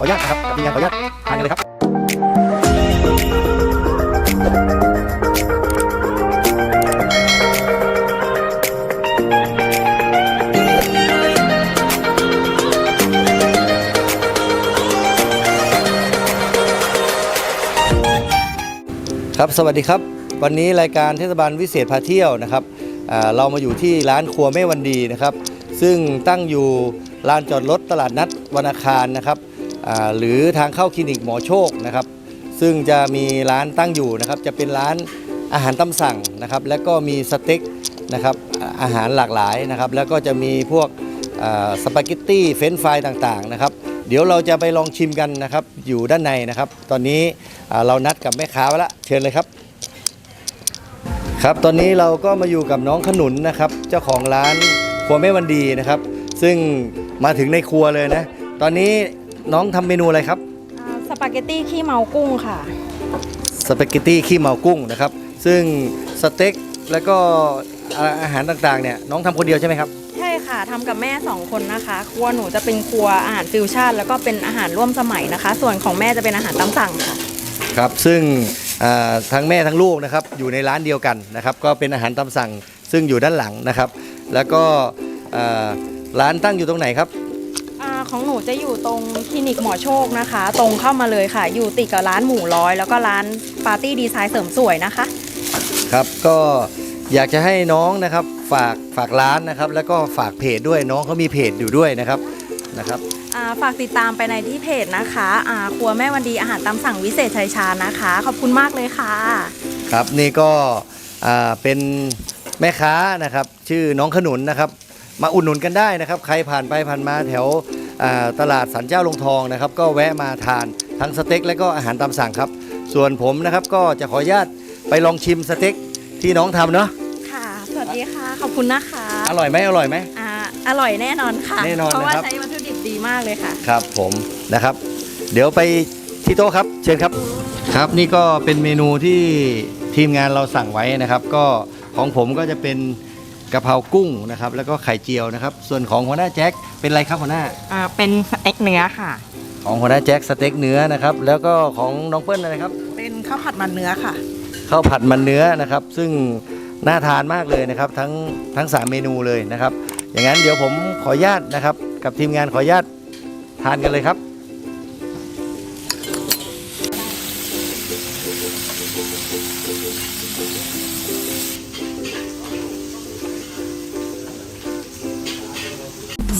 ขออนุญาตนะครับกับทีมงานขออนุญาตทานกันเลยครับครับสวัสดีครับ วันนี้รายการเทศบาลวิเศษพาเที่ยวนะครับเรามาอยู่ที่ร้านครัวแม่วันดีนะครับ ซึ่งตั้งอยู่ลานจอดรถตลาดนัดวันอาคารนะครับ หรือทางเข้าคลินิกหมอโชคนะครับ ซึ่งจะมีร้านตั้งอยู่นะครับ จะเป็นร้านอาหารตามสั่งนะครับ แล้วก็มีสเต็กนะครับอาหารหลากหลายนะครับ แล้วก็จะมีพวกสปาเกตตี้เฟรนช์ฟรายต่างๆนะครับ เดี๋ยวเราจะไปลองชิมกันนะครับ อยู่ด้านในนะครับ ตอนนี้เรานัดกับแม่ค้าไว้ละเชิญเลยครับ ครับตอนนี้เราก็มาอยู่กับน้องขนุนนะครับ เจ้าของร้านครัวแม่วันดีนะครับ ซึ่งมาถึงในครัวเลยนะ ตอนนี้ น้องทำเมนูอะไรครับอ่าสปาเกตตี้ขี้เมากุ้งค่ะสปาเกตตี้ขี้เมากุ้งนะครับ ซึ่งสเต็กแล้วก็อาอาหารต่างๆเนี่ยน้องทำคนเดียวใช่ไหมครับ ใช่ค่ะทำกับแม่2คนนะคะ ครัวหนูจะเป็นครัวอาหารฟิวชั่นแล้วก็เป็นอาหารร่วมสมัยนะคะ ส่วนของแม่จะเป็นอาหารตามสั่งค่ะครับซึ่งอ่าทั้งแม่ทั้งลูกนะครับอยู่ในร้านเดียวกันนะครับ ก็เป็นอาหารตามสั่งซึ่งอยู่ด้านหลังนะครับ แล้วก็อ่าร้านตั้งอยู่ตรงไหนครับอา ของหนูจะอยู่ตรงคลินิกหมอโชคนะคะ ตรงเข้ามาเลยค่ะ อยู่ติดกับร้านหมูร้อย แล้วก็ร้านปาร์ตี้ดีไซน์เสริมสวยนะคะ ครับก็อยากจะให้น้องนะครับฝากฝากร้านนะครับ แล้วก็ฝากเพจด้วยน้องเขามีเพจอยู่ด้วยนะครับนะครับ อ่าฝากติดตามไปในที่เพจนะคะอ่าครัวแม่วันดีอาหารตามสั่งวิเศษชัยชาญนะคะ ขอบคุณมากเลยค่ะ ครับนี่ก็อ่าเป็นแม่ค้านะครับ ชื่อน้องขนุนนะครับ มาอุดหนุนกันได้นะครับ ใครผ่านไปผ่านมาแถวอ่า ตลาดสันเจ้าลงทองนะครับ ก็แวะมาทานทั้งสเต็กและก็อาหารตามสั่งครับ ส่วนผมนะครับก็จะขออนุญาตไปลองชิมสเต็กที่น้องทำเนาะค่ะ สวัสดีค่ะ ขอบคุณนะคะอร่อยไหมอร่อยไหม อ่าอร่อยแน่นอนค่ะ แน่นอนเพราะว่านะครับ ใช้วัตถุดิบดีมากเลยค่ะ ครับผมนะครับ เดี๋ยวไปที่โต๊ะครับ เชิญครับ ครับนี่ก็เป็นเมนูที่ทีมงานเราสั่งไว้นะครับ ก็ของผมก็จะเป็น กะเพรากุ้งนะครับแล้วก็ไข่เจียวนะครับ ส่วนของหัวหน้าแจ็คเป็นอะไรครับหัวหน้าอ่าเป็นสเต็กเนื้อค่ะ ของหัวหน้าแจ็คสเต็กเนื้อนะครับแล้วก็ของน้องเปิ้ลอะไรครับเป็นข้าวผัดมันเนื้อค่ะ ข้าวผัดมันเนื้อนะครับ ซึ่งน่าทานมากเลยนะครับทั้งทั้งสามเมนูเลยนะครับ อย่างนั้นเดี๋ยวผมขออนุญาตนะครับ กับทีมงานขออนุญาตทานกันเลยครับ